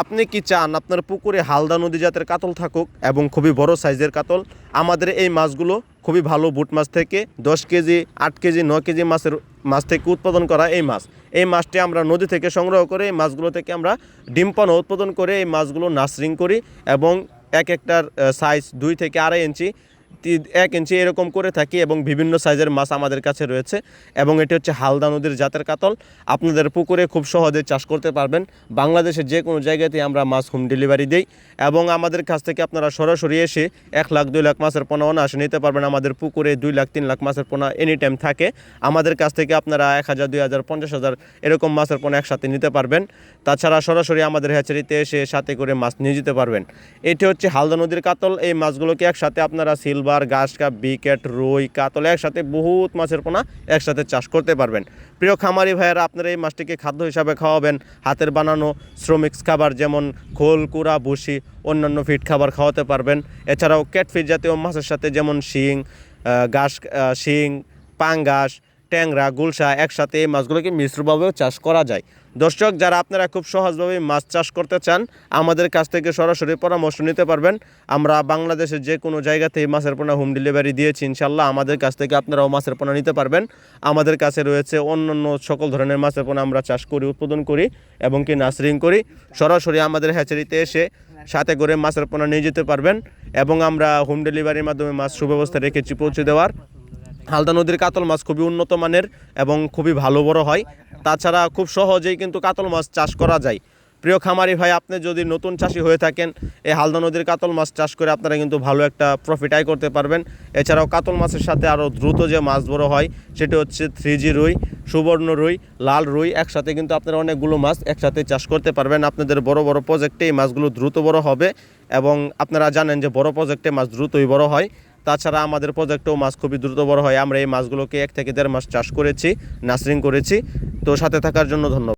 আপনি কি চান আপনার পুকুরে হালদা নদী জাতের কাতল থাকুক এবং খুবই বড় সাইজের কাতল? আমাদের এই মাছগুলো খুবই ভালো বুট মাছ থেকে, দশ কেজি, আট কেজি, ন কেজি মাছের, মাছ থেকে উৎপাদন করা এই মাছ। এই মাছটি আমরা নদী থেকে সংগ্রহ করে, এই মাছগুলো থেকে আমরা ডিম পানো উৎপাদন করে, এই মাছগুলো নার্সিং করি এবং এক একটার সাইজ দুই থেকে আড়াই ইঞ্চি এক ইঞ্চি এরকম করে থাকি এবং বিভিন্ন সাইজের মাছ আমাদের কাছে রয়েছে এবং এটি হচ্ছে হালদা নদীর জাতের কাতল। আপনাদের পুকুরে খুব সহজে চাষ করতে পারবেন। বাংলাদেশের যে কোনো জায়গাতে আমরা মাছ হোম ডেলিভারি দিই এবং আমাদের কাছ থেকে আপনারা সরাসরি এসে এক লাখ, দুই লাখ মাছের পোনা অনায়াসে নিতে পারবেন। আমাদের পুকুরে দুই লাখ, তিন লাখ মাছের পোনা এনি টাইম থাকে। আমাদের কাছ থেকে আপনারা এক হাজার, দুই হাজার, পঞ্চাশ হাজার এরকম মাছের পোনা একসাথে নিতে পারবেন। তাছাড়া সরাসরি আমাদের হ্যাচারিতে এসে সাথে করে মাছ নিয়ে যেতে পারবেন। এটি হচ্ছে হালদা নদীর কাতল। এই মাছগুলোকে একসাথে আপনারা সিলভার গাছ কাপ, বিকেট, রুই, কাতল একসাথে বহুত মাছের পোনা একসাথে চাষ করতে পারবেন। প্রিয় খামারি ভাইয়েরা, আপনারা এই মাছটিকে খাদ্য হিসাবে খাওয়াবেন। হাতের বানানো শ্রমিক খাবার যেমন খোল, কুড়া, ভুসি, অন্যান্য ফিট খাবার খাওয়াতে পারবেন। এছাড়াও ক্যাটফিট জাতীয় মাছের সাথে যেমন শিং ঘাস শিং, পাঙ্গাস ট্যাংরা গুলশা একসাথে এই মাছগুলোকে মিশ্রভাবেও চাষ করা যায়। দর্শক, যারা আপনারা খুব সহজভাবে মাছ চাষ করতে চান, আমাদের কাছ থেকে সরাসরি পরামর্শ নিতে পারবেন। আমরা বাংলাদেশের যে কোনো জায়গাতে মাছের পোনা হোম ডেলিভারি দিয়েছি ইনশাল্লাহ আমাদের কাছ থেকে আপনারাও মাছের পোনা নিতে পারবেন। আমাদের কাছে রয়েছে অন্যান্য সকল ধরনের মাছের পোনা আমরা চাষ করি, উৎপাদন করি এবং কি নার্সারিং করি। সরাসরি আমাদের হ্যাচারিতে এসে সাথে করে মাছের পোনা নিয়ে যেতে পারবেন এবং আমরা হোম ডেলিভারির মাধ্যমে মাছ সুব্যবস্থা রেখেছি পৌঁছে দেওয়ার। হালদা নদীর কাতল মাছ খুবই উন্নত মানের এবং খুবই ভালো বড় হয়। তাছাড়া খুব সহজেই কিন্তু কাতল মাছ চাষ করা যায়। প্রিয় খামারি ভাই, আপনি যদি নতুন চাষি হয়ে থাকেন, এই হালদা নদীর কাতল মাছ চাষ করে আপনারা কিন্তু ভালো একটা প্রফিট আয় করতে পারবেন। এছাড়াও কাতল মাছের সাথে আরও দ্রুত যে মাছ বড় হয়, সেটি হচ্ছে থ্রি জি রুই, সুবর্ণ রুই, লাল রুই, একসাথে কিন্তু আপনারা অনেকগুলো মাছ একসাথে চাষ করতে পারবেন। আপনাদের বড় বড় প্রজেক্টে এই মাছগুলো দ্রুত বড় হবে এবং আপনারা জানেন যে বড় প্রজেক্টে মাছ দ্রুতই বড় হয়। তাছাড়া আমাদের প্রজেক্টেও মাছ খুবই দ্রুত বড় হয়। আমরা এই মাছগুলোকে এক থেকে দেড় মাস চাষ করেছি, নার্সিং করেছি। তো সাথে থাকার জন্য ধন্যবাদ।